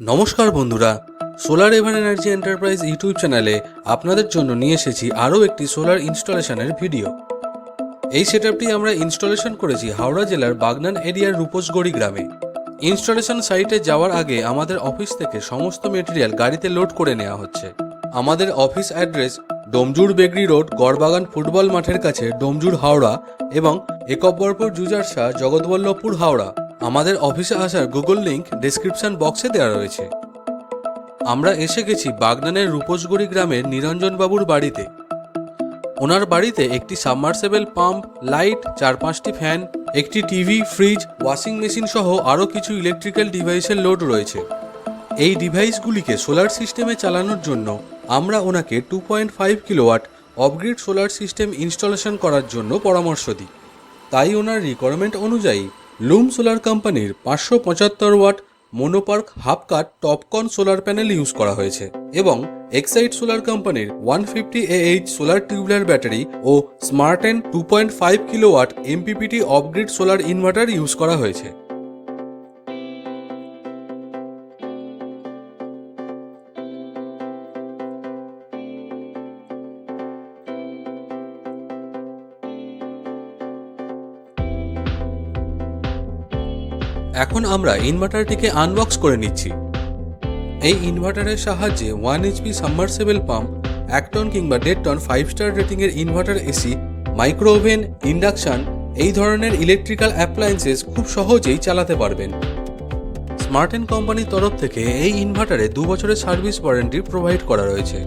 নমস্কার বন্ধুরা solar ever energy enterprise YouTube চ্যানেলে আপনাদের জন্য নিয়ে এসেছি আরও একটি সোলার ইনস্টলেশনের ভিডিও এই সেটআপটি আমরা ইনস্টলেশন করেছি হাওড়া জেলার বাগনান এরিয়ার রূপসগড়ি গ্রামে। ইনস্টলেশন সাইটে যাওয়ার আগে আমাদের অফিস থেকে সমস্ত মেটেরিয়াল গাড়িতে লোড করে নেওয়া হচ্ছে। আমাদের office address Domjur Begri road, Garbagan football মাঠের কাছে ডোমজুর হাওড়া এবং একব্বরপুর জুজারশা জগৎবল্লভপুর হাওড়া। আমাদের অফিসে আসার গুগল লিংক ডেসক্রিপশন বক্সে দেওয়া রয়েছে। আমরা এসে গেছি বাগনানের রূপসগড়ি গ্রামের নিরঞ্জনবাবুর বাড়িতে। ওনার বাড়িতে একটি সাবমার্সেবল পাম্প লাইট চার পাঁচটি ফ্যান একটি টিভি ফ্রিজ ওয়াশিং মেশিন সহ আরও কিছু ইলেকট্রিক্যাল ডিভাইসের লোড রয়েছে। এই ডিভাইসগুলিকে সোলার সিস্টেমে চালানোর জন্য আমরা ওনাকে two point five kilowatt off grid solar system installation করার জন্য পরামর্শ দিই। তাই ওনার রিকোয়ারমেন্ট অনুযায়ী লুম সোলার কোম্পানির পাঁচশো পঁচাত্তর watt monoperc half cut TOPCon solar panel use করা হয়েছে এবং এক্সাইট সোলার কোম্পানির one fifty H solar tubular battery ও Smarten two point five kilowatt MPPT off grid solar inverter use করা হয়েছে। এখন আমরা ইনভার্টারটিকে আনবক্স করে নিচ্ছি। এই ইনভার্টারের সাহায্যে ওয়ান এইচপি সাবমার্সেবল পাম্প এক টন কিংবা দেড় ton five star রেটিংয়ের inverter AC micro oven induction এই ধরনের ইলেকট্রিক্যাল অ্যাপ্লায়েন্সেস খুব সহজেই চালাতে পারবেন। স্মার্ট স্মার্টেন কোম্পানির তরফ থেকে এই ইনভার্টারে দু বছরের সার্ভিস ওয়ারেন্টি প্রোভাইড করা রয়েছে।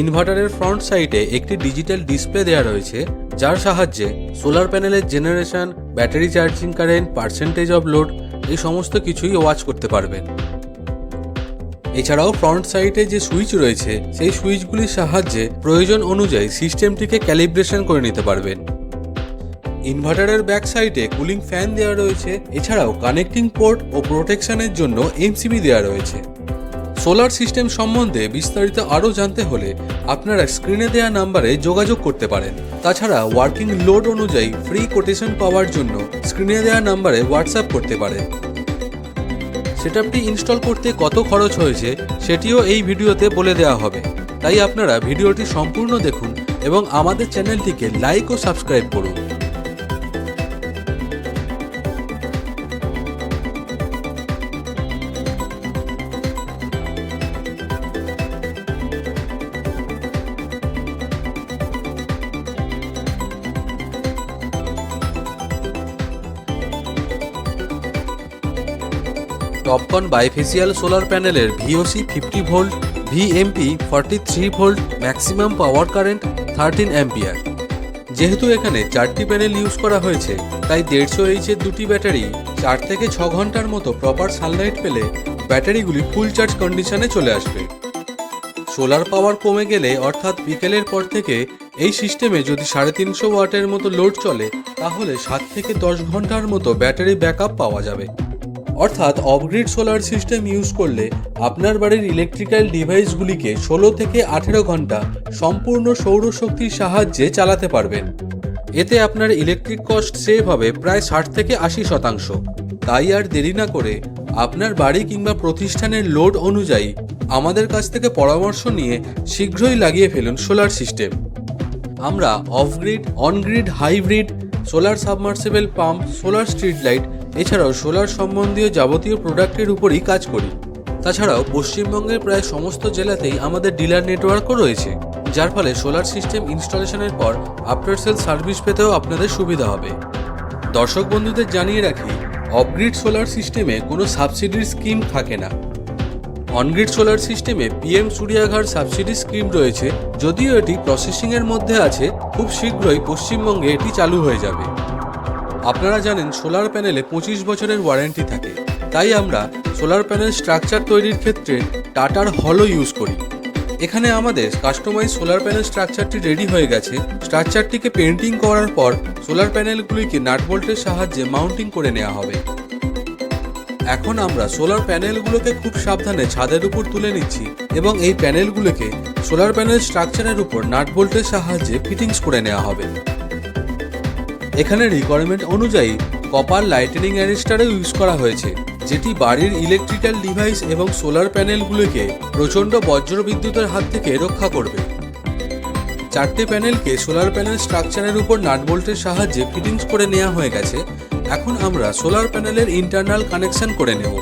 ইনভার্টারের ফ্রন্ট সাইডে একটি ডিজিটাল ডিসপ্লে দেওয়া রয়েছে, যার সাহায্যে সোলার প্যানেলের generation battery charging current percentage of load এই সমস্ত কিছুই ওয়াচ করতে পারবেন এছাড়াও ফ্রন্ট সাইডে যে সুইচ রয়েছে, সেই সুইচগুলির সাহায্যে প্রয়োজন অনুযায়ী সিস্টেমটিকে ক্যালিব্রেশন করে নিতে পারবেন ইনভার্টারের ব্যাক সাইডে কুলিং ফ্যান দেওয়া রয়েছে, এছাড়াও কানেক্টিং পোর্ট ও প্রোটেকশনের জন্য এমসিবি দেওয়া রয়েছে। সোলার সিস্টেম সম্বন্ধে বিস্তারিত আরও জানতে হলে আপনারা স্ক্রিনে দেওয়া নাম্বারে যোগাযোগ করতে পারেন। তাছাড়া ওয়ার্কিং লোড অনুযায়ী ফ্রি কোটেশন পাওয়ার জন্য স্ক্রিনে দেওয়া নাম্বারে হোয়াটসঅ্যাপ করতে পারেন। সেটআপটি ইনস্টল করতে কত খরচ হয়েছে সেটিও এই ভিডিওতে বলে দেওয়া হবে। তাই আপনারা ভিডিওটি সম্পূর্ণ দেখুন এবং আমাদের চ্যানেলটিকে লাইক ও সাবস্ক্রাইব করুন। টপকন বাইফেসিয়াল সোলার প্যানেলের VOC fifty volt VMP forty three volt maximum power current thirteen ampere যেহেতু এখানে চারটি প্যানেল ইউজ করা হয়েছে, তাই দেড়শো এইচের দুটি ব্যাটারি চার থেকে ছ ঘণ্টার মতো প্রপার সানলাইট পেলে ব্যাটারিগুলি ফুল চার্জ কন্ডিশনে চলে আসবে। সোলার পাওয়ার কমে গেলে, অর্থাৎ বিকেলের পর থেকে এই সিস্টেমে যদি সাড়ে তিনশো ওয়াটের মতো লোড চলে, তাহলে সাত থেকে দশ ঘণ্টার মতো ব্যাটারি ব্যাকআপ পাওয়া যাবে। অর্থাৎ অফগ্রিড সোলার সিস্টেম ইউজ করলে আপনার বাড়ির ইলেকট্রিক্যাল ডিভাইসগুলিকে ষোলো থেকে আঠেরো ঘণ্টা সম্পূর্ণ সৌরশক্তির সাহায্যে চালাতে পারবেন। এতে আপনার ইলেকট্রিক কস্ট সেভ হবে প্রায় ষাট থেকে আশি শতাংশ। তাই আর দেরি না করে আপনার বাড়ি কিংবা প্রতিষ্ঠানের লোড অনুযায়ী আমাদের কাছ থেকে পরামর্শ নিয়ে শীঘ্রই লাগিয়ে ফেলুন সোলার সিস্টেম। আমরা off grid on grid hybrid solar submersible pump solar street light এছাড়াও সোলার সম্বন্ধীয় যাবতীয় প্রোডাক্টের উপরই কাজ করি। তাছাড়াও পশ্চিমবঙ্গের প্রায় সমস্ত জেলাতেই আমাদের ডিলার নেটওয়ার্কও রয়েছে, যার ফলে সোলার সিস্টেম ইনস্টলেশনের পর আফটার সেল সার্ভিস পেতেও আপনাদের সুবিধা হবে। দর্শক বন্ধুদের জানিয়ে রাখি, অফগ্রিড সোলার সিস্টেমে কোনো সাবসিডির স্কিম থাকে না। অনগ্রিড সোলার সিস্টেমে পিএম সূর্যাঘর সাবসিডি স্কিম রয়েছে, যদিও এটি প্রসেসিংয়ের মধ্যে আছে, খুব শীঘ্রই পশ্চিমবঙ্গে এটি চালু হয়ে যাবে। আপনারা জানেন সোলার প্যানেলে পঁচিশ বছরের ওয়ারেন্টি থাকে। তাই আমরা সোলার প্যানেল স্ট্রাকচার তৈরির ক্ষেত্রে টাটার হলও ইউজ করি। এখানে আমাদের কাস্টমাইজ সোলার প্যানেল স্ট্রাকচারটি রেডি হয়ে গেছে। স্ট্রাকচারটিকে পেন্টিং করার পর সোলার প্যানেলগুলিকে নাট বোল্টের সাহায্যে মাউন্টিং করে নেওয়া হবে। এখন আমরা সোলার প্যানেলগুলোকে খুব সাবধানে ছাদের উপর তুলে নিচ্ছি এবং এই প্যানেলগুলোকে সোলার প্যানেল স্ট্রাকচারের উপর নাট বোল্টের সাহায্যে ফিটিংস করে নেওয়া হবে। এখানে রিকোয়ারমেন্ট অনুযায়ী কপার লাইটেনিং অ্যারেস্টারও ইউজ করা হয়েছে, যেটি বাড়ির ইলেকট্রিক্যাল ডিভাইস এবং সোলার প্যানেলগুলোকে প্রচণ্ড বজ্রবিদ্যুতের হাত থেকে রক্ষা করবে। চারটে প্যানেলকে সোলার প্যানেল স্ট্রাকচারের উপর নাটবোল্টের সাহায্যে ফিটিংস করে নেওয়া হয়ে গেছে। এখন আমরা সোলার প্যানেলের ইন্টারনাল কানেকশন করে নেব।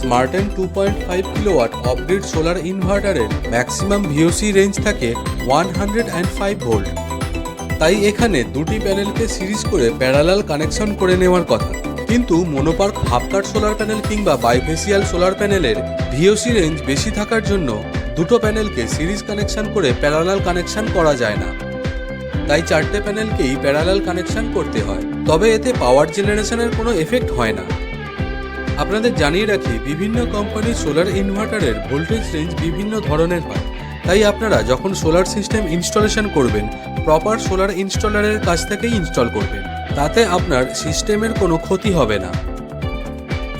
Smarten two point five kilowatt off grid solar ইনভার্টারের maximum VOC range থাকে one hundred and five volt তাই এখানে দুটি প্যানেলকে সিরিজ করে প্যারালাল কানেকশন করে নেওয়ার কথা। কিন্তু mono PERC half cut solar panel কিংবা বাইফেসিয়াল সোলার প্যানেলের ভিওসি রেঞ্জ বেশি থাকার জন্য দুটো প্যানেলকে সিরিজ কানেকশন করে প্যারালাল কানেকশন করা যায় না। তাই চারটে প্যানেলকেই প্যারালাল কানেকশন করতে হয়। তবে এতে পাওয়ার জেনারেশনের কোনো এফেক্ট হয় না। আপনাদের জানিয়ে রাখি, বিভিন্ন কোম্পানির সোলার ইনভার্টারের ভোল্টেজ রেঞ্জ বিভিন্ন ধরনের হয়। তাই আপনারা যখন সোলার সিস্টেম ইনস্টলেশন করবেন, প্রপার সোলার ইনস্টলারের কাছ থেকেই ইনস্টল করবেন, তাতে আপনার সিস্টেমের কোনো ক্ষতি হবে না।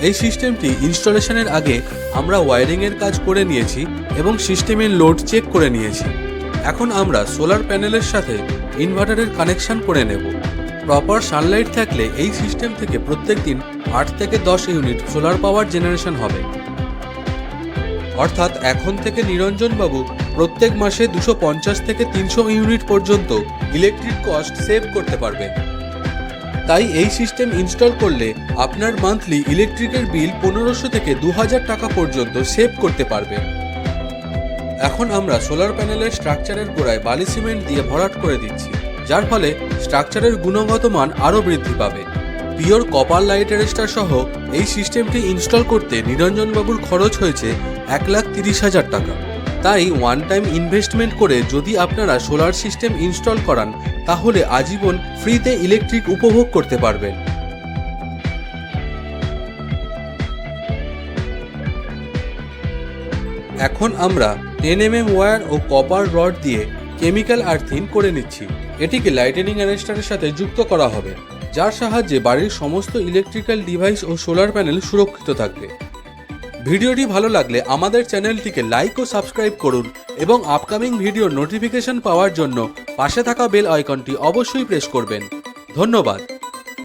এই সিস্টেমটি ইনস্টলেশনের আগে আমরা ওয়্যারিংয়ের কাজ করে নিয়েছি এবং সিস্টেমের লোড চেক করে নিয়েছি। এখন আমরা সোলার প্যানেলের সাথে ইনভার্টারের কানেকশন করে নেব। প্রপার সানলাইট থাকলে এই সিস্টেম থেকে প্রত্যেক দিন আট থেকে দশ ইউনিট সোলার পাওয়ার জেনারেশন হবে। অর্থাৎ এখন থেকে নিরঞ্জনবাবু প্রত্যেক মাসে দুশো পঞ্চাশ থেকে তিনশো ইউনিট পর্যন্ত ইলেকট্রিক কস্ট সেভ করতে পারবেন তাই এই সিস্টেম ইনস্টল করলে আপনার মান্থলি ইলেকট্রিকের বিল পনেরোশো থেকে দু হাজার টাকা পর্যন্ত সেভ করতে পারবেন এখন আমরা সোলার প্যানেলের স্ট্রাকচারের গোড়ায় বালি সিমেন্ট দিয়ে ভরাট করে দিচ্ছি, যার ফলে স্ট্রাকচারের গুণগত মান আরও বৃদ্ধি পাবে। পিওর কপার লাইট অ্যারেস্টার সহ এই সিস্টেমটি ইনস্টল করতে নিরঞ্জনবাবুর খরচ হয়েছে এক লাখ তিরিশ হাজার টাকা। তাই ওয়ান টাইম ইনভেস্টমেন্ট করে যদি আপনারা সোলার সিস্টেম ইনস্টল করান, তাহলে আজীবন ফ্রিতে ইলেকট্রিক উপভোগ করতে পারবেন। এখন আমরা টেন এম এম ওয়্যার ও কপার রড দিয়ে কেমিক্যাল আর্থিং করে নিচ্ছি। এটিকে লাইটেনিং অ্যারেস্টারের সাথে যুক্ত করা হবে, যার সাহায্যে বাড়ির সমস্ত ইলেকট্রিক্যাল ডিভাইস ও সোলার প্যানেল সুরক্ষিত থাকবে। ভিডিওটি ভালো লাগলে আমাদের চ্যানেলটিকে লাইক ও সাবস্ক্রাইব করুন এবং আপকামিং ভিডিওর নোটিফিকেশন পাওয়ার জন্য পাশে থাকা বেল আইকনটি অবশ্যই প্রেস করবেন। ধন্যবাদ।